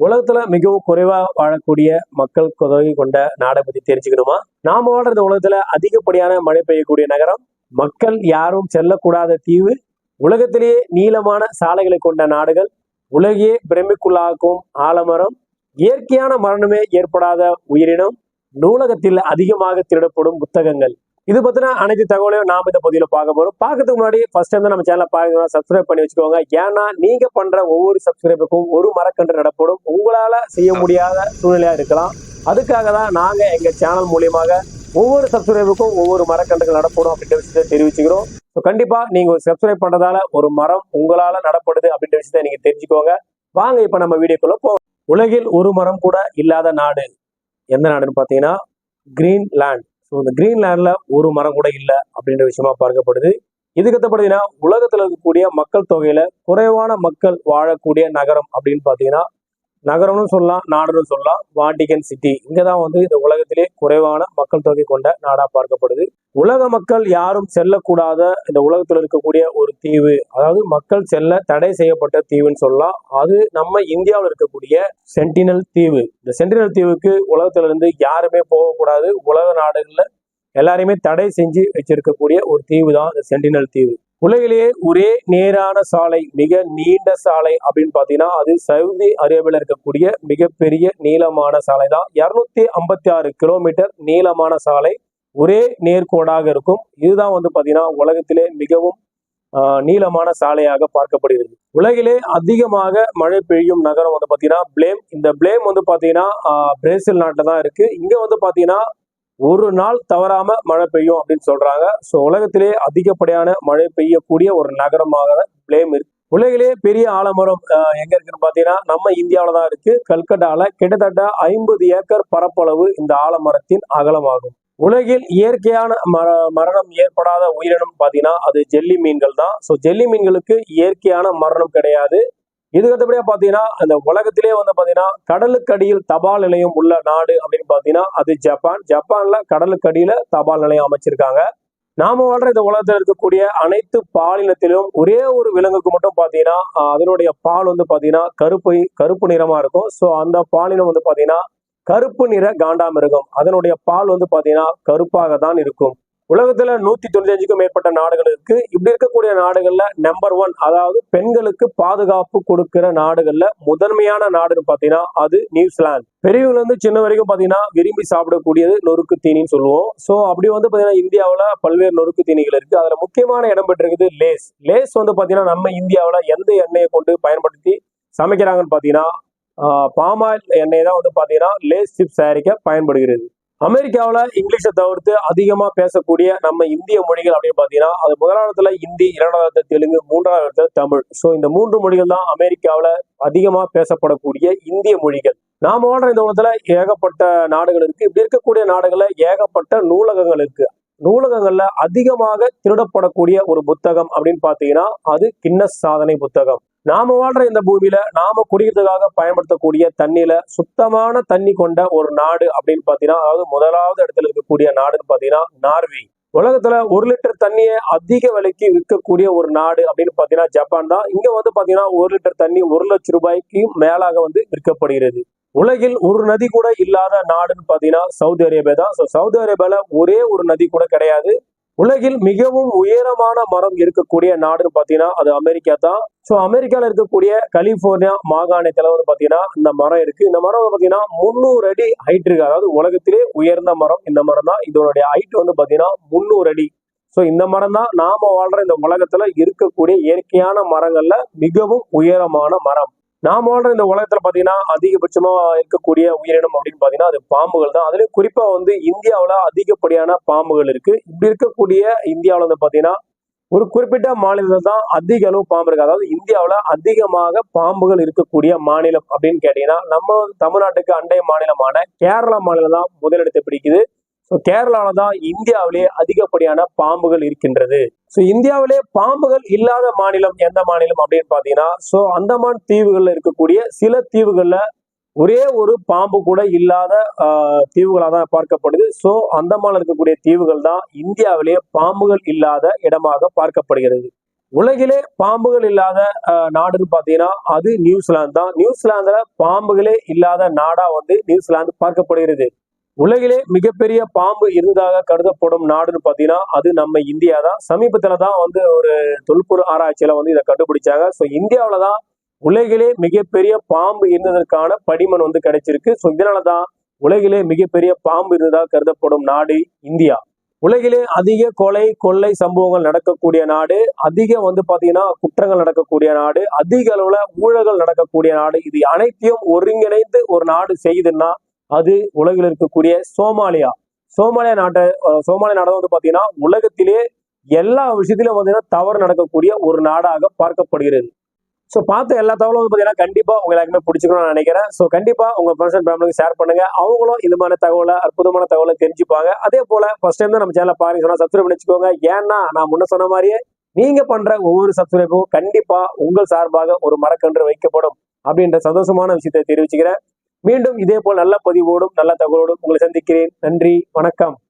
உலகத்துல மிகவும் குறைவா வாழக்கூடிய மக்கள் தொகை கொண்ட நாடை பத்தி தெரிஞ்சுக்கணுமா? நாம வாழ்ற உலகத்துல அதிகப்படியான மழை பெய்யக்கூடிய நகரம் மக்கள் யாரும் செல்லக்கூடாத தீவு உலகத்திலேயே நீளமான சாலைகளை கொண்ட நாடுகள் உலகையே பிரமிக்குள்ளாக்கும் ஆலமரம் இயற்கையான மரணமே ஏற்படாத உயிரினம் நூலகத்தில் அதிகமாக திருடப்படும் புத்தகங்கள். இது பத்தின அனைத்து தகவலையும் நாம இந்த பதிவுல பார்க்க போறோம். பார்க்கறதுக்கு முன்னாடி ஃபர்ஸ்ட் டைம் நம்ம சேனலை பாருங்க சப்ஸ்கிரைப் பண்ணி வச்சுக்கோங்க. ஏன்னா நீங்க பண்ற ஒவ்வொரு சப்ஸ்கிரைபுக்கும் ஒரு மரக்கன்று நடப்படும். உங்களால செய்ய முடியாத சூழ்நிலையா இருக்கலாம். அதுக்காக தான் நாங்க எங்க சேனல் மூலியமாக ஒவ்வொரு சப்ஸ்கிரைபுக்கும் ஒவ்வொரு மரக்கன்றுகள் நடப்படும் அப்படின்ற விஷயத்தை தெரிவிச்சுக்கிறோம். ஸோ கண்டிப்பா நீங்க ஒரு சப்ஸ்கிரைப் பண்றதால ஒரு மரம் உங்களால நடப்படுது அப்படின்ற விஷயத்தை நீங்க தெரிஞ்சுக்கோங்க. வாங்க இப்ப நம்ம வீடியோக்குள்ள போவோம் உலகில் ஒரு மரம் கூட இல்லாத நாடு எந்த நாடுன்னு பார்த்தீங்கன்னா கிரீன்லேண்ட் ஸோ இந்த கிரீன்லேண்டில் ஒரு மரம் கூட இல்லை அப்படின்ற விஷயமா பார்க்கப்படுது. இதுக்கு பார்த்தீங்கன்னா உலகத்தில் இருக்கக்கூடிய மக்கள் தொகையில குறைவான மக்கள் வாழக்கூடிய நகரம் அப்படின்னு பார்த்தீங்கன்னா நகரம்னு சொல்லலாம் நாடுன்னு சொல்லலாம் வாட்டிகன் சிட்டி இங்கே தான் வந்து இந்த உலகத்திலே குறைவான மக்கள் தொகை கொண்ட நாடாக பார்க்கப்படுது. உலக மக்கள் யாரும் செல்லக்கூடாத இந்த உலகத்தில் இருக்கக்கூடிய ஒரு தீவு அதாவது மக்கள் செல்ல தடை செய்யப்பட்ட தீவுன்னு சொல்லலாம். அது நம்ம இந்தியாவில் இருக்கக்கூடிய சென்டினல் தீவு. இந்த சென்டினல் தீவுக்கு உலகத்திலிருந்து யாருமே போகக்கூடாது. உலக நாடுகளில் எல்லாரையுமே தடை செஞ்சு வச்சிருக்கக்கூடிய ஒரு தீவு தான் இந்த சென்டினல் தீவு. உலகிலேயே ஒரே நேரான சாலை மிக நீண்ட சாலை அப்படின்னு பார்த்தீங்கன்னா அது சவுதி அரேபியாவில் இருக்கக்கூடிய மிகப்பெரிய நீளமான சாலை தான். இரநூத்தி ஐம்பத்தி ஆறு கிலோமீட்டர் நீளமான சாலை ஒரே நேர்கோடாக இருக்கும். இதுதான் வந்து பார்த்தீங்கன்னா உலகத்திலே மிகவும் நீளமான சாலையாக பார்க்கப்படுகிறது. உலகிலே அதிகமாக மழை பெய்யும் நகரம் வந்து பார்த்தீங்கன்னா பிளேம். இந்த பிளேம் வந்து பார்த்தீங்கன்னா பிரேசில் நாட்டில் தான் இருக்கு. இங்கே வந்து பார்த்தீங்கன்னா ஒரு நாள் தவறாம மழை பெய்யும் அப்படின்னு சொல்றாங்க. ஸோ உலகத்திலே அதிகப்படியான மழை பெய்யக்கூடிய ஒரு நகரமாக பிளேம் இருக்கு. உலகிலே பெரிய ஆலமரம் எங்க இருக்குன்னு பாத்தீங்கன்னா நம்ம இந்தியாவில தான் இருக்கு. கல்கட்டால கிட்டத்தட்ட ஐம்பது ஏக்கர் பரப்பளவு இந்த ஆலமரத்தின் அகலமாகும். உலகில் இயற்கையான மர மரணம் ஏற்படாத உயிரினம் பார்த்தீங்கன்னா அது ஜெல்லி மீன்கள் தான். ஸோ ஜெல்லி மீன்களுக்கு இயற்கையான மரணம் கிடையாது. இதுக்கு அடுத்தபடியா பாத்தீங்கன்னா அந்த உலகத்திலே வந்து பாத்தீங்கன்னா கடலுக்கடியில் தபால் நிலையம் உள்ள நாடு அப்படின்னு பாத்தீங்கன்னா அது ஜப்பான். ஜப்பான்ல கடலுக்கடியில தபால் நிலையம் அமைச்சிருக்காங்க. நாம வாழ்ற இந்த உலகத்துல இருக்கக்கூடிய அனைத்து பாலினத்திலும் ஒரே ஒரு விலங்குக்கு மட்டும் பாத்தீங்கன்னா அதனுடைய பால் வந்து பாத்தீங்கன்னா கருப்பு கருப்பு நிறமா இருக்கும். ஸோ அந்த பாலினம் வந்து பாத்தீங்கன்னா கருப்பு நிற காண்டாமிருகம் அதனுடைய பால் வந்து பாத்தீங்கன்னா கருப்பாக தான் இருக்கும். உலகத்துல நூத்தி தொண்ணூத்தி அஞ்சுக்கும் மேற்பட்ட நாடுகள் இப்படி இருக்கக்கூடிய நாடுகள்ல நம்பர் ஒன் அதாவது பெண்களுக்கு பாதுகாப்பு கொடுக்கிற நாடுகள்ல முதன்மையான நாடுன்னு பாத்தீங்கன்னா அது நியூசிலாந்து. பெரியவங்க இருந்து சின்ன வரைக்கும் பாத்தீங்கன்னா விரும்பி சாப்பிடக்கூடியது நொறுக்கு தீனின்னு சொல்லுவோம். சோ அப்படி வந்து பாத்தீங்கன்னா இந்தியாவுல பல்வேறு நொறுக்கு தீனிகள் இருக்கு. அதுல முக்கியமான இடம் பெற்றிருக்குது லேஸ். லேஸ் வந்து பாத்தீங்கன்னா நம்ம இந்தியாவுல எந்த எண்ணெயை கொண்டு பயன்படுத்தி சமைக்கிறாங்கன்னு பாத்தீங்கன்னா பாமாயில் எண்ணெய் தான் வந்து பாத்தீங்கன்னா லேஸ் சிப்ஸ் தயாரிக்க பயன்படுகிறது. அமெரிக்காவில் இங்கிலீஷை தவிர்த்து அதிகமாக பேசக்கூடிய நம்ம இந்திய மொழிகள் அப்படின்னு பார்த்தீங்கன்னா அது முதலாவது ஹிந்தி இரண்டாவது தெலுங்கு மூன்றாவது தமிழ். ஸோ இந்த மூன்று மொழிகள் தான் அமெரிக்காவில் அதிகமாக பேசப்படக்கூடிய இந்திய மொழிகள். நாம வாழ்ற இந்த உலகத்தில் ஏகப்பட்ட நாடுகள் இருக்கு. இப்படி இருக்கக்கூடிய நாடுகள்ல ஏகப்பட்ட நூலகங்கள் இருக்கு. நூலகங்கள்ல அதிகமாக திருடப்படக்கூடிய ஒரு புத்தகம் அப்படின்னு பாத்தீங்கன்னா அது கின்னஸ் சாதனை புத்தகம். நாம வாழ்ற இந்த பூமியில நாம குடிக்கிறதுக்காக பயன்படுத்தக்கூடிய தண்ணியில சுத்தமான தண்ணி கொண்ட ஒரு நாடு அப்படின்னு பாத்தீங்கன்னா அதாவது முதலாவது இடத்துல இருக்கக்கூடிய நாடுன்னு பாத்தீங்கன்னா நார்வே. உலகத்துல ஒரு லிட்டர் தண்ணியை அதிக விலைக்கு விற்கக்கூடிய ஒரு நாடு அப்படின்னு பாத்தீங்கன்னா ஜப்பான் தான். இங்க வந்து பாத்தீங்கன்னா ஒரு லிட்டர் தண்ணி ஒரு லட்சம் ரூபாய்க்கு மேலாக வந்து விற்கப்படுகிறது. உலகில் ஒரு நதி கூட இல்லாத நாடுன்னு பார்த்தீங்கன்னா சவுதி அரேபியா தான். ஸோ சவுதி அரேபியாவில் ஒரே ஒரு நதி கூட கிடையாது. உலகில் மிகவும் உயரமான மரம் இருக்கக்கூடிய நாடுன்னு பார்த்தீங்கன்னா அது அமெரிக்கா தான். ஸோ அமெரிக்காவில் இருக்கக்கூடிய கலிபோர்னியா மாகாணத்தில் வந்து பாத்தீங்கன்னா இந்த மரம் இருக்கு. இந்த மரம் வந்து பார்த்தீங்கன்னா முந்நூறு அடி ஹைட் இருக்கு. அதாவது உலகத்திலே உயர்ந்த மரம். இந்த மரம் தான். இதனுடைய ஹைட் வந்து பாத்தீங்கன்னா முந்நூறு அடி. ஸோ இந்த மரம் தான் நாம வாழ்ற இந்த உலகத்துல இருக்கக்கூடிய இயற்கையான மரங்கள்ல மிகவும் உயரமான மரம். நாம வாழ்ற இந்த உலகத்துல பாத்தீங்கன்னா அதிகபட்சமா இருக்கக்கூடிய உயிரினம் அப்படின்னு பாத்தீங்கன்னா அது பாம்புகள் தான். அதுலயும் குறிப்பா வந்து இந்தியாவில அதிகப்படியான பாம்புகள் இருக்கு. இப்படி இருக்கக்கூடிய இந்தியாவில வந்து பாத்தீங்கன்னா ஒரு குறிப்பிட்ட மாநிலத்தில் தான் அதிக அளவு பாம்பு இருக்கு. அதாவது இந்தியாவில் அதிகமாக பாம்புகள் இருக்கக்கூடிய மாநிலம் அப்படின்னு கேட்டீங்கன்னா நம்ம தமிழ்நாட்டுக்கு அண்டைய மாநிலமான கேரளா மாநிலம் தான் முதலிடத்தை பிடிக்குது. ஸோ கேரளால தான் இந்தியாவிலே அதிகப்படியான பாம்புகள் இருக்கின்றது. ஸோ இந்தியாவிலே பாம்புகள் இல்லாத மாநிலம் எந்த மாநிலம் அப்படின்னு பார்த்தீங்கன்னா ஸோ அந்தமான் தீவுகள்ல இருக்கக்கூடிய சில தீவுகள்ல ஒரே ஒரு பாம்பு கூட இல்லாத தீவுகளாக தான் பார்க்கப்படுது. ஸோ அந்தமான இருக்கக்கூடிய தீவுகள் தான் இந்தியாவிலேயே பாம்புகள் இல்லாத இடமாக பார்க்கப்படுகிறது. உலகிலே பாம்புகள் இல்லாத அஹ், நாடுன்னு பாத்தீங்கன்னா அது நியூசிலாந்து தான். நியூசிலாந்துல பாம்புகளே இல்லாத நாடா வந்து நியூசிலாந்து பார்க்கப்படுகிறது. உலகிலே மிகப்பெரிய பாம்பு இருந்ததாக கருதப்படும் நாடுன்னு பாத்தீங்கன்னா அது நம்ம இந்தியா தான் சமீபத்துல தான் வந்து ஒரு தொல்பொருள் ஆராய்ச்சியில வந்து இதை கண்டுபிடிச்சாங்க. ஸோ இந்தியாவில் தான் உலகிலே மிகப்பெரிய பாம்பு இருந்ததற்கான படிமன் வந்து கிடைச்சிருக்கு. ஸோ இதனாலதான் உலகிலே மிகப்பெரிய பாம்பு இருந்ததாக கருதப்படும் நாடு இந்தியா. உலகிலே அதிக கொலை கொள்ளை சம்பவங்கள் நடக்கக்கூடிய நாடு அதிக வந்து பாத்தீங்கன்னா குற்றங்கள் நடக்கக்கூடிய நாடு அதிக அளவுல ஊழல்கள் நடக்கக்கூடிய நாடு. இது அனைத்தையும் ஒருங்கிணைந்து ஒரு நாடு செய்யுதுன்னா அது உலகில் இருக்கக்கூடிய சோமாலியா. சோமாலியா நாட்டை சோமாலிய சோமாலியா நாடு வந்து பார்த்தீங்கன்னா உலகத்திலே எல்லா விஷயத்திலும் பார்த்தீங்கன்னா தவறு நடக்கக்கூடிய ஒரு நாடாக பார்க்கப்படுகிறது. ஸோ பார்த்த எல்லா தகவலும் வந்து பார்த்தீங்கன்னா கண்டிப்பாக உங்க எல்லாருக்குமே பிடிச்சிக்கணும்னு நான் நினைக்கிறேன். ஸோ கண்டிப்பாக உங்கள் ஃப்ரெண்ட்ஸ் அண்ட் ஃபேமிலிக்கு ஷேர் பண்ணுங்க. அவங்களும் இந்த மாதிரி தகவலை அற்புதமான தகவலை தெரிஞ்சுப்பாங்க. அதே போல் ஃபர்ஸ்ட் டைம் தான் நம்ம சேனலை பாருங்க. சொன்னால் சப்ஸ்கிரைப் பண்ணி வச்சுக்கோங்க ஏன்னா நான் முன்ன சொன்ன மாதிரியே நீங்கள் பண்ணுற ஒவ்வொரு சப்ஸ்கிரைபும் கண்டிப்பாக உங்கள் சார்பாக ஒரு மரக்கன்று வைக்கப்படும் அப்படின்ற சந்தோஷமான விஷயத்தை தெரிவிச்சுக்கிறேன். மீண்டும் இதே போல் நல்ல பதிவோடும் நல்ல தகவலோடும் உங்களை சந்திக்கிறேன். நன்றி வணக்கம்.